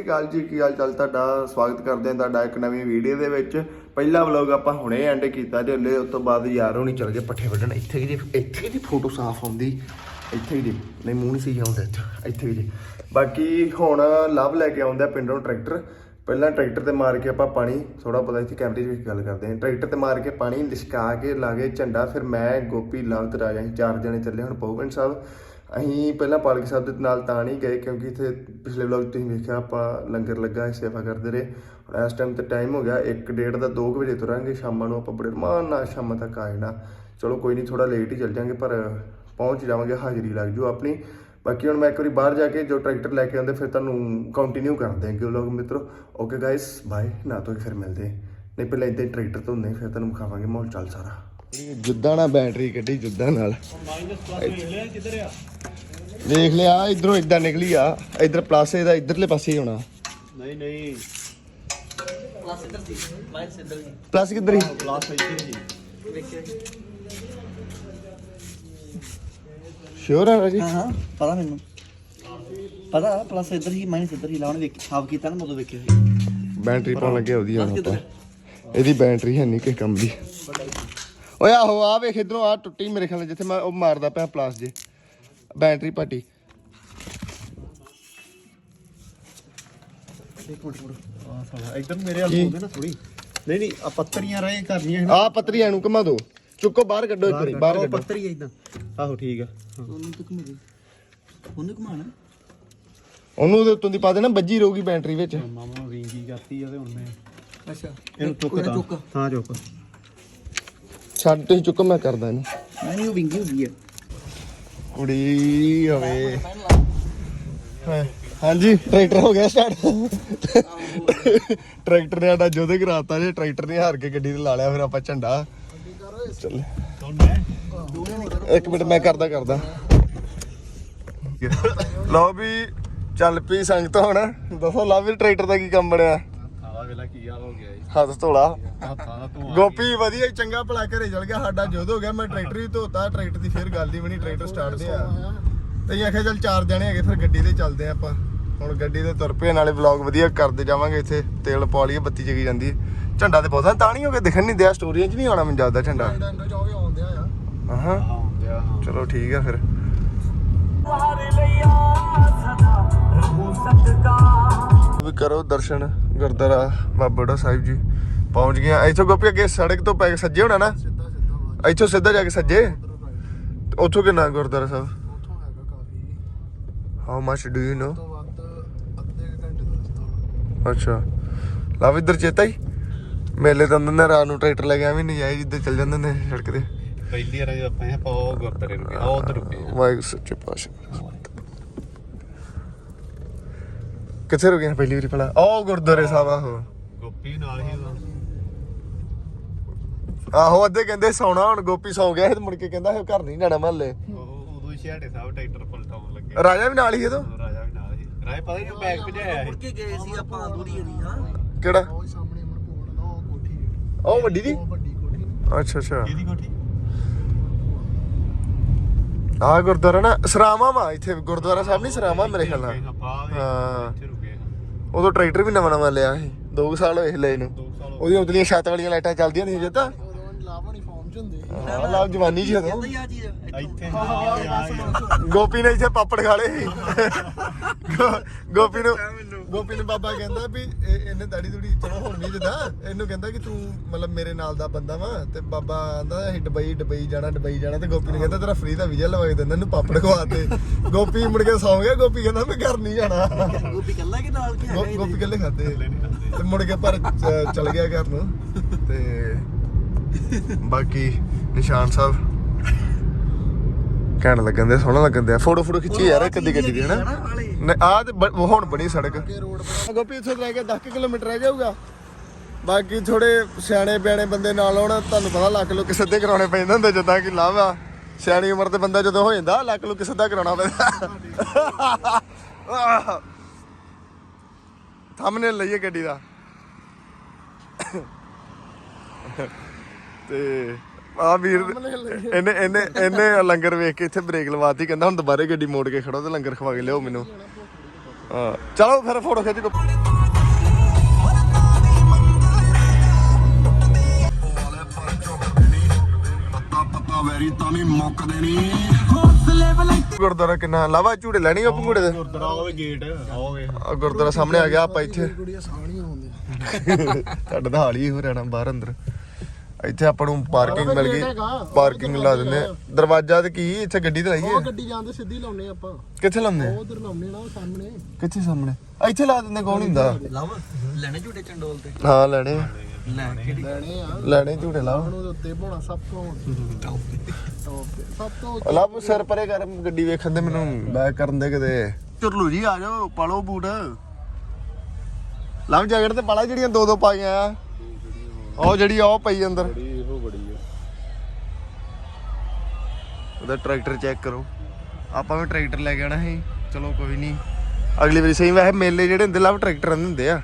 ਸਤਿ ਸ਼੍ਰੀ ਅਕਾਲ ਜੀ, ਕੀ ਹਾਲ ਚਾਲ ਤੁਹਾਡਾ? ਸਵਾਗਤ ਕਰਦੇ ਹਾਂ ਤੁਹਾਡਾ ਇੱਕ ਨਵੀਂ ਵੀਡੀਓ ਦੇ ਵਿੱਚ। ਪਹਿਲਾ ਵਲੌਗ ਆਪਾਂ ਹੁਣੇ ਐਂਡ ਕੀਤਾ, ਤੇ ਹਲੇ ਉਸ ਤੋਂ ਬਾਅਦ ਯਾਰ ਹੋਣੀ ਚਲ ਗਏ ਪੱਠੇ ਵੱਢਣ। ਇੱਥੇ ਜੀ ਇੱਥੇ ਦੀ ਫੋਟੋ ਸਾਫ਼ ਆਉਂਦੀ। ਇੱਥੇ ਜੀ ਨਹੀਂ ਮੂੰਹ ਨਹੀਂ ਸੀ ਆਉਂਦਾ ਇੱਥੇ। ਇੱਥੇ ਜੀ ਬਾਕੀ ਹੁਣ ਲਵ ਲੈ ਕੇ ਆਉਂਦਾ ਪਿੰਡੋਂ ਟਰੈਕਟਰ। ਪਹਿਲਾਂ ਟਰੈਕਟਰ ਤੇ ਮਾਰ ਕੇ ਆਪਾਂ ਪਾਣੀ ਥੋੜਾ ਪਤਾ ਇੱਥੇ ਕੈਮਰੇ 'ਚ ਵੀ ਗੱਲ ਕਰਦੇ ਹਾਂ। ਟਰੈਕਟਰ ਤੇ ਮਾਰ ਕੇ ਪਾਣੀ ਲਿਸ਼ਕਾ ਕੇ ਲਾਗੇ ਝੰਡਾ, ਫਿਰ ਮੈਂ, ਗੋਪੀ, ਲਵ ਤੇ ਰਾਜਾ, ਅਸੀਂ ਚਾਰ ਜਣੇ ਚੱਲੇ ਹੁਣ ਪਉਗਨ ਸਾਹਿਬ। ਅਸੀਂ ਪਹਿਲਾਂ ਪਾਲਕੀ ਸਾਹਿਬ ਦੇ ਨਾਲ ਤਾਂ ਨਹੀਂ ਗਏ ਕਿਉਂਕਿ ਇੱਥੇ ਪਿਛਲੇ ਵਲੌਗ ਤੁਸੀਂ ਵੇਖਿਆ ਆਪਾਂ ਲੰਗਰ ਲੱਗਾ ਸੀ ਸੇਵਾ ਕਰਦੇ ਰਹੇ। ਹੁਣ ਇਸ ਟਾਈਮ ਤੇ ਟਾਈਮ ਹੋ ਗਿਆ 1:30 ਦਾ 2 ਵਜੇ ਤੁਰਾਂਗੇ ਸ਼ਾਮਾਂ ਨੂੰ ਆਪਾਂ ਬੜੇ ਰਮਾਨ ਨਾਲ ਸ਼ਾਮਾਂ ਤੱਕ ਆ ਜਾਣਾ। ਚਲੋ ਕੋਈ ਨਹੀਂ ਥੋੜਾ ਲੇਟ ਹੀ ਚੱਲ ਜਾਾਂਗੇ ਪਰ ਪਹੁੰਚ ਜਾਵਾਂਗੇ ਹਾਜ਼ਰੀ ਲੱਗ ਜੂ ਆਪਣੀ। ਬਾਕੀ ਹੁਣ ਮੈਂ ਇੱਕ ਵਾਰੀ ਬਾਹਰ ਜਾ ਕੇ ਜੋ ਟਰੈਕਟਰ ਲੈ ਕੇ ਆਉਂਦੇ ਫਿਰ ਤੁਹਾਨੂੰ ਕੰਟੀਨਿਊ ਕਰਦੇ ਹਾਂ ਕਿ ਲੋਕ ਮਿੱਤਰੋ। ਓਕੇ ਗਾਇਸ ਬਾਏ ਨਾ ਤੋਂ ਫਿਰ ਮਿਲਦੇ। ਨਹੀਂ ਪਹਿਲਾਂ ਇੱਦਾਂ ਹੀ ਟਰੈਕਟਰ ਤੋਂ ਹੁੰਦੇ ਫਿਰ ਤੁਹਾਨੂੰ ਵਿਖਾਵਾਂਗੇ ਮਾਹੌਲ ਚੱਲ ਸਾਰਾ। ਜੁੱਦਾਂ ਨਾਲ ਬੈਟਰੀ ਕੱਢੀ ਜੁੱਦਾਂ ਨਾਲ। ਦੇਖ ਲਿਆ ਇਧਰੋਂ ਇਦਾਂ ਨਿਕਲੀ ਆ ਇਧਰ ਪਲੱਸ ਇਹਦਾ ਇਧਰਲੇ ਪਾਸੇ ਹੀ ਹੋਣਾ। ਨਹੀਂ ਨਹੀਂ। ਪਲੱਸ ਇੱਧਰ ਸੀ ਮਾਈਨਸ ਇੱਧਰ ਸੀ ਪਲੱਸ ਕਿੱਧਰ ਸੀ ਸ਼ੋਰ ਆ ਜੀ ਹਾਂ ਹਾਂ ਪਤਾ ਮੈਨੂੰ। ਪਤਾ ਪਲੱਸ ਇੱਧਰ ਹੀ ਮਾਈਨਸ ਇੱਧਰ ਹੀ ਲਾਉਣ ਵੇਖ ਸਾਫ਼ ਕੀਤਾ ਨਾ ਮਦੋਂ ਵੇਖਿਓ ਸੀ। ਬੈਟਰੀ ਪਾਉਣ ਲੱਗੇ ਉਹਦੀ ਹੁਣ ਆਪਾਂ ਇਹਦੀ ਬੈਟਰੀ ਹੈ ਨਹੀਂ ਕਿ ਕੰਮ ਦੀ। ਓਏ ਆਹੋ ਆ ਵੇਖ ਇਧਰੋਂ ਆ ਟੁੱਟੀ ਮੇਰੇ ਖਿਆਲ ਨਾਲ ਜਿੱਥੇ ਮੈਂ ਉਹ ਮਾਰਦਾ ਪਿਆ ਪਲਾਸ ਜੇ। ਬੈਟਰੀ ਪਾਟੀ ਇੱਕ ਮਿੰਟ ਮੁੜ ਆ ਸਾਲਾ ਇੱਧਰ ਮੇਰੇ? ਹੋ ਗਏ ਨਾ ਥੋੜੀ ਨਹੀਂ ਨਹੀਂ ਆ ਪੱਤਰੀਆਂ ਰਹੇ ਕਰਨੀਆਂ ਆ ਪਤਰੀ ਐਨੂੰ ਘੁਮਾ ਦੋ। ਚੁੱਕੋ ਬਾਹਰ ਕੱਢੋ ਇੱਕ ਵਾਰੀ ਬਾਹਰ ਕੱਢੋ ਪੱਤਰੀ ਇਦਾਂ। ਆਹੋ ਠੀਕ ਆ। ਉਹਨੂੰ ਤੱਕ ਮੇਰੇ ਉਹਨੂੰ ਘੁਮਾਣਾ ਉਹਨੂੰ ਉਹਦੇ ਉੱਤੋਂ ਦੀ ਪਾ ਦੇਣਾ ਰਹੂਗੀ ਬੈਟਰੀ ਵਿੱਚ। ਮਾਮਾ ਰਿੰਗੀ ਕਰਤੀ ਆ ਤੇ ਹੁਣ ਮੈਂ ਅੱਛਾ। ਇਹਨੂੰ ਚੁੱਕ ਉਹਨੇ ਤਾਂ। ਚੁੱਕ। ਹਾਂ ਚੁੱਕ। ਛੱਡ ਤੁਸੀਂ ਚੁੱਕੋ ਮੈਂ ਕਰਦਾ ਇਹਨੂੰ। ਨਹੀਂ ਉਹ ਵਿੰਗੀ ਹੋ ਗਈ ਹੈ ਕੁੜੀ ਹੋਵੇ। ਹਾਂ- ਹਾਂਜੀ, ਟਰੈਕਟਰ ਹੋ ਗਿਆ ਸਟਾਰਟ ਟਰੈਕਟਰ ਨੇ ਸਾਡਾ ਜੋਦੇ ਕਰਾਤਾ ਜੇ, ਟਰੈਕਟਰ ਨੇ ਹਾਰ ਕੇ ਗੱਡੀ ਤੇ ਲਾ ਲਿਆ, ਫਿਰ ਆਪਾਂ ਝੰਡਾ। ਚੱਲ। ਇੱਕ ਮਿੰਟ, ਮੈਂ ਕਰਦਾ ਕਰਦਾ। ਲਓ ਵੀ, ਚੱਲ ਪਈ ਸੰਗਤ ਹੁਣ। ਦੱਸੋ ਲਓ ਵੀ ਟਰੈਕਟਰ ਦਾ ਕੀ ਕੰਮ ਬਣਿਆ? ਕੀ ਹਾਲ ਹੋ ਗਿਆ ਜੀ। ਹੱਥ ਧੋਲਾ। ਹੱਥਾਂ ਦਾ ਤੂੰ ਗੋਪੀ ਵਧੀਆ ਹੀ ਚੰਗਾ ਭਲਾ ਘਰੇ ਚਲ ਗਿਆ ਸਾਡਾ ਜੋਦ ਹੋ ਗਿਆ ਮੈਂ ਟਰੈਕਟਰ ਵੀ ਧੋਤਾ ਟਰੈਕਟਰ ਦੀ ਫਿਰ ਗੱਲ ਹੀ ਬਣੀ ਟਰੈਕਟਰ ਸਟਾਰਟ ਦੇ ਆ। ਤੇ ਅਸੀਂ ਆਖਿਆ ਚੱਲ ਚਾਰ ਜਣੇ ਹੈਗੇ ਫਿਰ ਗੱਡੀ ਤੇ ਚੱਲਦੇ ਆ ਆਪਾਂ। ਹੁਣ ਗੱਡੀ ਤੇ ਤੁਰ ਪਏ ਨਾਲੇ ਵਲੌਗ ਵਧੀਆ ਕਰਦੇ ਜਾਵਾਂਗੇ ਇੱਥੇ ਤੇਲ ਪਾ ਲਈਏ ਬੱਤੀ ਜਗੀ ਜਾਂਦੀ ਝੰਡਾ ਤੇ ਬਹੁਤਾਂ ਤਾਂ ਨਹੀਂ ਹੋ ਕੇ ਦਿਖਣ ਨਹੀਂ ਦਿਆ ਸਟੋਰੀਆਂ 'ਚ ਨਹੀਂ ਆਉਣਾ ਮੈਨੂੰ ਜ਼ਿਆਦਾ ਝੰਡਾ। ਹਾਂ ਚਲੋ ਠੀਕ ਆ ਫਿਰ। ਵੀ ਕਰੋ ਦਰਸ਼ਨ। ਗੁਰਦੁਆਰਾ ਬਾਬਾ ਬੁੱਢਾ ਸਾਹਿਬ ਜੀ ਪਹੁੰਚ ਗਏ ਆ ਇੱਥੋਂ ਗੋਪੀ ਅੱਗੇ ਸੜਕ ਤੋਂ ਪੈ ਕੇ ਸੱਜੇ ਹੋਣਾ ਨਾ? ਇੱਥੋਂ ਸਿੱਧਾ ਜਾ ਕੇ ਸੱਜੇ? ਉੱਥੋਂ ਕਿੰਨਾ Gurdwara Sahib? How much do you know ਅੱਛਾ। ਲਵ ਇੱਧਰ ਚੇਤਾ ਹੀ? ਮੇਲੇ ਤੋਂ ਅੰਦਰ ਰਾਤ ਨੂੰ ਟਰੈਕਟਰ ਲੈ ਕੇ ਐਵੇਂ ਨਹੀਂ ਜਾਏ ਜਿੱਦਾਂ ਚੱਲ ਜਾਂਦੇ ਨੇ ਸੜਕ ਤੇ। ਪਹਿਲੀ ਵਾਰ ਜਦੋਂ ਆਪਾਂ ਇਹ ਪਾਉ ਗੁਰਦਾਰੇ ਰੁਕੇ ਆ ਉਧਰ ਰੁਕੇ। ਵਾਹਿਗੁਰੂ ਸੱਚੇ ਪਾਤਸ਼ਾਹ। ਕਿੱਥੇ ਰੁਕੇ ਆ ਪਹਿਲੀ ਵਾਰੀ ਭਲਾ? ਉਹ ਗੁਰਦੁਆਰੇ ਸਾਹਿਬ ਆਹੋ। ਗੋਪੀ ਨਾਲ ਹੀ ਉਦੋਂ। ਆਹੋ ਅੱਧੇ ਕਹਿੰਦੇ ਸੌਣਾ ਹੁਣ ਗੋਪੀ ਸੌ ਗਿਆ ਸੀ ਤੇ ਮੁੜ ਕੇ ਕਹਿੰਦਾ ਇਹ ਘਰ ਨਹੀਂ ਜਾਣਾ ਮਹੱਲੇ। ਉਹ ਉਦੋਂ ਛਿਆੜੇ ਸਾਹਿਬ ਟਰੈਕਟਰ ਪਲਟਾਉਣ ਲੱਗੇ। ਰਾਜਾ ਵੀ ਨਾਲ ਹੀ ਇਹ ਤੋਂ ਉਦੋਂ ਰਾਜਾ ਵੀ ਨਾਲ ਸੀ ਰਾਜਾ ਪਤਾ ਨਹੀਂ ਬੈਗ ਭਜਾਇਆ ਮੁੜ ਸੀ? ਕੇ ਗਏ ਸੀ ਆਪਾਂ ਦੂਰੀ ਏਰੀ ਹਾਂ ਕਿਹੜਾ? ਉਹ ਵੱਡੀ ਦੀ? ਅੱਛਾ ਅੱਛਾ। ਕਿਹਦੀ ਕੋਠੀ? ਆ ਗੁਰਦੁਆਰਾ ਨਾ ਸਰਾਵਾ ਵਾ ਇੱਥੇ ਗੁਰਦੁਆਰਾ ਸਾਹਿਬ ਨਹੀਂ ਸਰਾਵਾ ਮੇਰੇ ਖਿਆਲ ਨਾਲ। ਹਾਂ। ਉਦੋਂ ਟਰੈਕਟਰ ਵੀ ਨਵਾਂ ਨਵਾਂ ਲਿਆ ਸੀ 2 ਸਾਲ ਹੋਏ ਸੀ ਲਏ ਨੂੰ। ਦੋ ਸਾਲ ਹੋ ਉਹਦੀਆਂ ਉਤਲੀਆਂ ਛੱਤ ਵਾਲੀਆਂ ਲਾਈਟਾਂ ਚੱਲਦੀਆਂ ਨਹੀਂ ਜੇ ਤਾਂ। ਹਾਂ ਲਾਭ ਜਵਾਨੀ ਜੀ ਉਦੋਂ ਕਹਿੰਦਾ ਹੀ ਆ ਚੀਜ਼ ਗਏ। ਇੱਥੇ ਹਾਂ ਗੋਪੀ ਨੇ ਇੱਥੇ ਪਾਪੜ ਖਾ ਲਏ। ਗੋ- ਗੋਪੀ ਨੂੰ ਗੋਪੀ ਨੂੰ ਬਾਬਾ ਕਹਿੰਦਾ ਵੀ ਇਹ- ਇਹਨੇ ਦਾੜੀ ਦੂੜੀ ਚਲੋ ਹੁਣ ਨਹੀਂ ਜਦਾ। ਇਹਨੂੰ ਕਹਿੰਦਾ ਕਿ ਤੂੰ ਮਤਲਬ ਮੇਰੇ ਨਾਲ ਦਾ ਬੰਦਾ ਵਾ ਤੇ ਬਾਬਾ ਆਂਦਾ ਅਸੀਂ ਡਬਈ ਡਬਈ ਜਾਣਾ ਡਬਈ ਜਾਣਾ ਤੇ ਗੋਪੀ ਨੇ ਕਹਿੰਦਾ ਤੇਰਾ ਫ੍ਰੀ ਦਾ ਵੀਜ਼ਾ ਲਵਾ ਕੇ ਦਿੰਦਾ ਇਹਨੂੰ ਪਾਪੜ ਖਵਾਤੇ ਗੋਪੀ ਮੁੜ ਕੇ ਸੌਂ ਗਿਆ ਗੋਪੀ ਕਹਿੰਦਾ ਮੈਂ ਘਰ ਨਹੀਂ ਜਾਣਾ। ਗੋਪੀ ਕੱਲਾ ਕਿ ਨਾਲ ਕੀ ਗੋ- ਹੈਗਾ ਗੋਪੀ? ਕੱਲੇ ਖਾਦੇ। ਤੇ ਮੁੜ ਕੇ ਪਰ ਚ- ਚਲ ਗਿਆ ਘਰ ਨੂੰ। ਤੇ ਬਾਕੀ ਨਿਸ਼ਾਨ ਸਾਹਿਬ ਕਹਿਣ ਲੱਗਣ ਦੇ ਸੋਹਣਾ ਲੱਗਣ ਦੇ ਫੋਟੋ ਫੋਟੋ ਖਿੱਚੀ ਯਾਰ ਅੱਧੀ ਗੱਡੀ ਦੀ ਹਨਾ? ਨਹੀਂ ਆ ਤੇ ਬ- ਹੁਣ ਬਣੀ ਸੜਕ। ਗੋਪੀ ਇੱਥੋਂ ਰਹਿ ਕੇ 10 ਕਿਲੋਮੀਟਰ ਰਹਿ ਜਾਊਗਾ। ਬਾਕੀ ਥੋੜੇ ਸਿਆਣੇ ਬਿਆਣੇ ਬੰਦੇ ਨਾਲ ਆਉਣ ਤੁਹਾਨੂੰ ਪਤਾ ਲੱਕ ਲੁੱਕ ਸਿੱਧੇ ਕਰਾਉਣੇ ਪੈਂਦੇ ਹੁੰਦੇ ਜਿੱਦਾਂ ਕਿ ਆ ਸਿਆਣੀ ਉਮਰ ਦੇ ਬੰਦਾ ਜਦੋਂ ਹੋ ਜਾਂਦਾ ਲੱਕ ਲੁੱਕ ਸਿੱਧਾ ਕਰਾਉਣਾ ਪੈਂਦਾ। ਥੰਬਨੇਲ ਲਈਏ ਗੱਡੀ ਦਾ। ਤੇ ਆ ਵੀਰ ਇਹਨੇ ਇਹਨੇ ਇਹਨੇ ਲੰਗਰ ਵੇਖ ਕੇ ਇੱਥੇ ਬ੍ਰੇਕ ਲਵਾਤੀ ਕਹਿੰਦਾ ਹੁਣ ਦੁਬਾਰੇ ਗੱਡੀ ਮੋੜ ਕੇ ਖੜੋ ਤੇ ਲੰਗਰ ਖਵਾ ਕੇ ਲਿਆਓ ਮੈਨੂੰ। ਹਾਂ ਚਲੋ ਫਿਰ ਫੋਟੋ ਖਿੱਚ ਕੋ। ਗੁਰਦੁਆਰਾ ਕਿੰਨਾ ਲਾਵਾ ਝੂੜੇ ਲੈਣੀ ਆ ਪੰਗੂੜੇ ਦੇ? ਗੁਰਦੁਆਰਾ ਉਹ ਗੇਟ ਆਓਗੇ। ਆ ਗੁਰਦੁਆਰਾ ਸਾਹਮਣੇ ਆ ਗਿਆ ਆਪਾਂ ਇੱਥੇ। ਤੁਹਾਡਾ ਤਾਂ ਹਾਲ ਹੀ ਹੋ ਰਹਿਣਾ ਬਾਹਰ ਅੰਦਰ। ਇੱਥੇ ਆਪਾਂ ਨੂੰ ਪਾਰਕਿੰਗ ਮਿਲ ਗਈ। ਪਾਰਕਿੰਗ ਲਾ ਦਿੰਦੇ ਆ। ਦਰਵਾਜ਼ਾ ਤੇ ਕੀ ਇੱਥੇ ਗੱਡੀ ਤੇ ਲਾਈਏ ਗੱਡੀ ਜਾਂਦੇ ਸਿੱਧੀ ਲਾਉਨੇ ਆਪਾਂ। ਕਿੱਥੇ ਲਾਉਂਦੇ ਆ? ਉਧਰ ਲਾਉਨੇ ਨਾ ਉਹ ਸਾਹਮਣੇ। ਕਿੱਥੇ ਸਾਹਮਣੇ? ਆ, ਇੱਥੇ ਲਾ ਦਿੰਦੇ ਕੌਣ ਹੁੰਦਾ? ਲਵ ਲੈਣੇ ਝੂਟੇ ਚੰਡੋਲ ਤੇ। ਹਾਂ ਲੈਣੇ ਆ। ਲੈ ਕਿਹੜੀ? ਲੈਣੇ ਆ। ਲੈਣੇ ਝੂਟੇ ਲਾਓ। ਉਹਦੇ ਉੱਤੇ ਪਾਉਣਾ ਸਭ ਤੋਂ। ਸਭ ਤੋਂ ਲੱਭ ਸਿਰ ਪਰੇ ਕਰ ਗੱਡੀ ਵੇਖਣ ਦੇ ਮੈਨੂੰ ਬੈਕ ਕਰਨ ਦੇ ਕਿਤੇ। ਚੁਰਲੂ ਜੀ ਆ ਜਾਓ ਪਾਲੋ ਬੂਟ। ਲੰਮ ਜੈਕਟ ਤੇ ਪਾਲਾ ਜਿਹੜੀਆਂ ਦੋ ਦੋ ਪਾਈਆਂ ਆ। ਉਹ ਜਿਹੜੀ ਆ ਉਹ ਪਈ ਅੰਦਰ। ਇਹੋ ਬੜੀ ਆ। ਉਹਦਾ ਟਰੈਕਟਰ ਚੈੱਕ ਕਰੋ। ਆਪਾਂ ਵੀ ਟਰੈਕਟਰ ਲੈ ਕੇ ਆਣਾ ਸੀ। ਚਲੋ ਕੋਈ ਨਹੀਂ ਅਗਲੀ ਵਾਰੀ ਸਹੀ ਵੈਸੇ ਮੇਲੇ ਜਿਹੜੇ ਹੁੰਦੇ ਲੱਭ ਟਰੈਕਟਰਾਂ ਦੇ ਹੁੰਦੇ ਆ।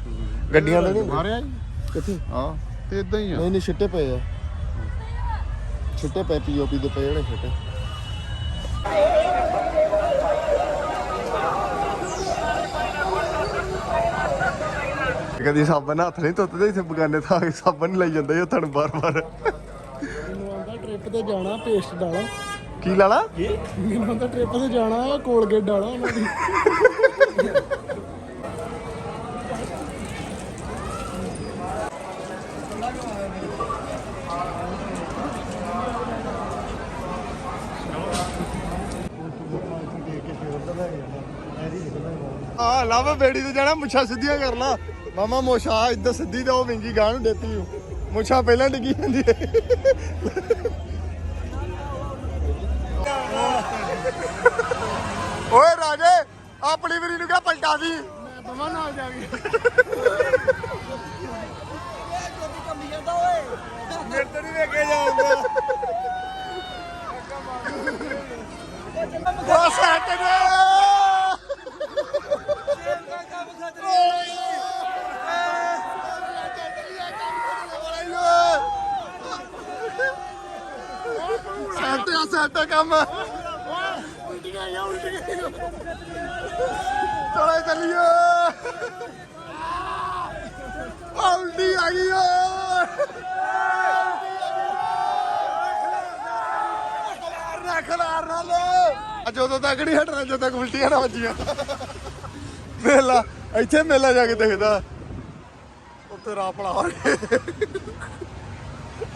ਗੱਡੀਆਂ ਦੇ ਨਹੀਂ ਮਾਰਿਆ ਜੀ? ਕਿੱਥੇ? ਹਾਂ ਤੇ ਇਦਾਂ ਹੀ ਆ। ਨਹੀਂ ਨਹੀਂ ਛਿੱਟੇ ਪਏ ਆ। ਛਿੱਟੇ ਪਏ ਪੀਓਪੀ ਦੇ ਪਏ ਜਿਹੜੇ ਛਿੱਟੇ। ਕਦੀ ਸਾਬਣ ਹੱਥ ਨਹੀਂ ਧੁੱਤਦੇ ਇੱਥੇ ਬਗਾਨੇ ਥਾਂ ਕੇ ਸਾਬਣ ਨਹੀਂ ਲਈ ਜਾਂਦੇ ਉਹ ਤੁਹਾਨੂੰ ਬਾਰ-ਬਾਰ ਮੈਨੂੰ ਆਂਦਾ ਟ੍ਰਿਪ ਤੇ ਜਾਣਾ ਪੇਸਟ ਡਾਲਾ ਕੀ ਲਾਣਾ ਮੈਨੂੰ ਆਂਦਾ ਟ੍ਰਿਪ ਤੇ ਜਾਣਾ ਕੋਲਗੇਟ ਡਾਲਾ ਉਹਨਾਂ ਦੀ। ਆ ਲਵ ਬੇੜੀ ਤੇ ਜਾਣਾ ਮੁੱਛਾਂ ਸਿੱਧੀਆਂ ਕਰ ਲਾ ਮਾਮਾ ਮੋਸ਼ਾ ਇੱਧਰ ਸਿੱਧੀ ਤੇ ਉਹ ਵਿੰਗੀ ਗਾਂ ਨੂੰ ਦੇਤੀ ਹੂੰ ਮੁੱਛਾਂ ਪਹਿਲਾਂ ਡਿੱਗੀ ਜਾਂਦੀ ਹੈ ਓਏ ਰਾਜੇ ਆਪਣੀ ਵੀਰੀ ਨੂੰ ਕਿਹਾ ਪਲਟਾ ਦੀ। ਮੈਂ ਦਵਾਂ ਨਾਲ ਜਾ ਕੇ ਮੇਰੇ ਤੇ ਨਹੀਂ ਵੇਖੇ ਜਾਊਗਾ ਉਹ ਸੱਟ ਨੇ ਸੱਟ ਆ ਸੱਟ ਕੰਮ। ਉਲਟੀਆਂ ਆ ਉਲਟੀਆਂ ਚਲੇ ਚੱਲੀਏ ਉਲਟੀ ਆ ਗਈ ਰੱਖ ਲਾਰ ਨਾਲ ਅੱਜ ਉਦੋਂ ਤੱਕ ਨਹੀਂ ਹਟਣਾ, ਜਦੋਂ ਤੱਕ ਉਲਟੀਆਂ ਨਾ ਵੱਜੀਆਂ। ਮੇਲਾ, ਇੱਥੇ ਮੇਲਾ ਜਾ ਕੇ ਦੇਖਦਾ। ਉੱਤੇ ਰਾਪੜਾ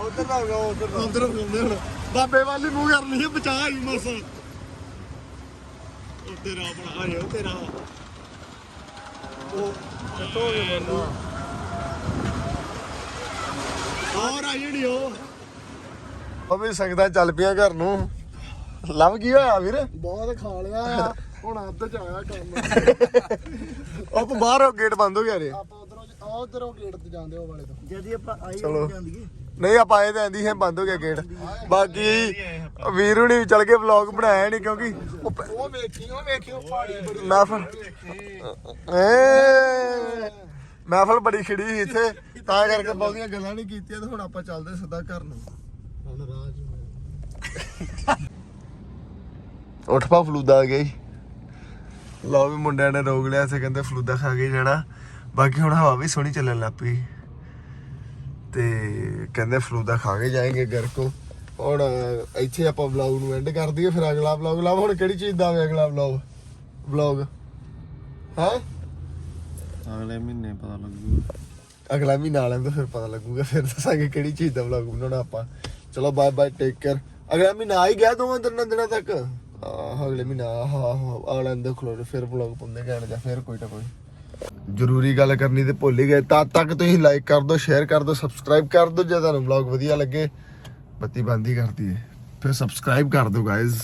ਉਧਰ ਨਾ ਗਿਆ ਉਧਰ ਉਧਰ ਹੁੰਦੇ ਹੁਣ। ਬਾਬੇ ਵਾਲੀ ਮੂੰਹ ਕਰਨੀ ਹੈ ਬਚਾ ਹੀ ਮਸਾ ਉਹ ਤੇਰਾ ਆਇਆ ਤੇਰਾ। ਉਹ ਕਿੱਥੋਂ ਹੋ ਗਿਆ ਬੰਦਾ। ਹੋਰ ਆ ਜਿਹੜੀ ਉਹ। ਉਹ ਵੀ ਸੰਗਤਾਂ ਚੱਲ ਪਈਆਂ ਘਰ ਨੂੰ। ਲਵ ਕੀ ਹੋਇਆ ਵੀਰ? ਬਹੁਤ ਖਾ ਲਿਆ ਆ। ਹੁਣ ਅੱਧ ਚ ਆਇਆ ਕੰਮ। ਉਹ ਬਾਹਰ ਗੇਟ ਬੰਦ ਹੋ ਗਿਆ ਰੇ ਆਪਾਂ ਉਧਰੋਂ ਉਧਰੋਂ ਗੇਟ ਤੇ ਜਾਂਦੇ ਉਹ ਵਾਲੇ ਤੋਂ। ਜਦੀ ਆਪਾਂ ਆਈ ਚਲੋ। ਨਹੀਂ ਆਪਾਂ ਆਏ ਤਾਂ ਆਂਦੀ ਹੈ ਬੰਦ ਹੋ ਗਿਆ ਗੇਟ ਬਾਕੀ ਵੀਰ ਵੀ ਚਲ ਕੇ ਵਲੌਗ ਬਣਾਇਆ ਨਹੀਂ ਕਿਉਂਕਿ ਉਹ ਪ- ਉਹ ਵੇਖੀ ਉਹ ਵੇਖੀ ਉਹ ਪਹਾੜੀ ਬੜੀ ਮਹਿਫਲ ਏ ਮਹਿਫਲ ਬੜੀ ਖਿੜੀ ਸੀ ਇੱਥੇ ਤਾਂ ਕਰਕੇ ਬਹੁਤੀਆਂ ਗੱਲਾਂ ਨਹੀਂ ਕੀਤੀਆਂ ਤੇ ਹੁਣ ਆਪਾਂ ਚੱਲਦੇ ਸਿੱਧਾ ਘਰ ਨੂੰ। ਹੁਣ ਰਾਜ ਉੱਠ ਪਾ ਫਲੂਦਾ ਆ ਗਿਆ ਈ। ਲਓ ਵੀ ਮੁੰਡਿਆਂ ਨੇ ਰੋਕ ਲਿਆ ਸੀ ਕਹਿੰਦੇ ਫਲੂਦਾ ਖਾ ਕੇ ਜਾਣਾ। ਬਾਕੀ ਹੁਣ ਹਵਾ ਵੀ ਸੋਹਣੀ ਚੱਲਣ ਲੱਗ ਪਈ। ਤੇ ਕਹਿੰਦੇ ਫਲੂਦਾ ਖਾ ਕੇ ਜਾਏਂਗੇ ਘਰ ਕੋ। ਹੁਣ ਇੱਥੇ ਆਪਾਂ ਵਲੌਗ ਨੂੰ ਐਂਡ ਕਰ ਦਈਏ ਫਿਰ ਅਗਲਾ ਵਲੌਗ ਲਾව ਹੁਣ ਕਿਹੜੀ ਚੀਜ਼ ਦਾ ਆਵੇ ਅਗਲਾ ਵਲੌਗ ਵਲੌਗ ਹੈ? ਅਗਲੇ ਮਹੀਨੇ ਪਤਾ ਲੱਗੂ ਅਗਲਾ ਮਹੀਨਾ ਆਲਾਂ ਤਾਂ ਫਿਰ ਪਤਾ ਲੱਗੂਗਾ ਫਿਰ ਦੱਸਾਂਗੇ ਕਿਹੜੀ ਚੀਜ਼ ਦਾ ਵਲੌਗ ਬਣਾਉਣਾ ਆਪਾਂ। ਚਲੋ ਬਾਏ ਬਾਏ ਟੇਕ ਕੇਅਰ ਅਗਲਾ ਮਹੀਨਾ ਆ ਹੀ ਗਿਆ ਦੋਵਾਂ ਤਿੰਨਾਂ ਦਿਨਾਂ ਤੱਕ। ਆਹ ਅਗਲੇ ਮਹੀਨਾ ਹਾਂ ਹਾਂ ਆਲਾਂ ਦੇ ਖਲੋ ਫਿਰ ਵਲੌਗ ਪਾਉਂਦੇ ਕਹਿਣ ਜਾਂ ਫਿਰ ਕੋਈ ਨਾ ਕੋਈ। ਜ਼ਰੂਰੀ ਗੱਲ ਕਰਨੀ ਤੇ ਭੁੱਲ ਹੀ ਗਏ। ਤਦ ਤੱਕ ਤੁਸੀਂ ਲਾਈਕ ਕਰ ਦਿਓ ਸ਼ੇਅਰ ਕਰ ਦਿਓ ਸਬਸਕ੍ਰਾਈਬ ਕਰ ਦਿਓ ਜੇ ਤੁਹਾਨੂੰ ਵਲੌਗ ਵਧੀਆ ਲੱਗੇ। ਬੱਤੀ ਬੰਦ ਹੀ ਕਰਦੀ ਹੈ ਫਿਰ ਸਬਸਕ੍ਰਾਈਬ ਕਰ ਦਿਓ ਗਾਇਜ਼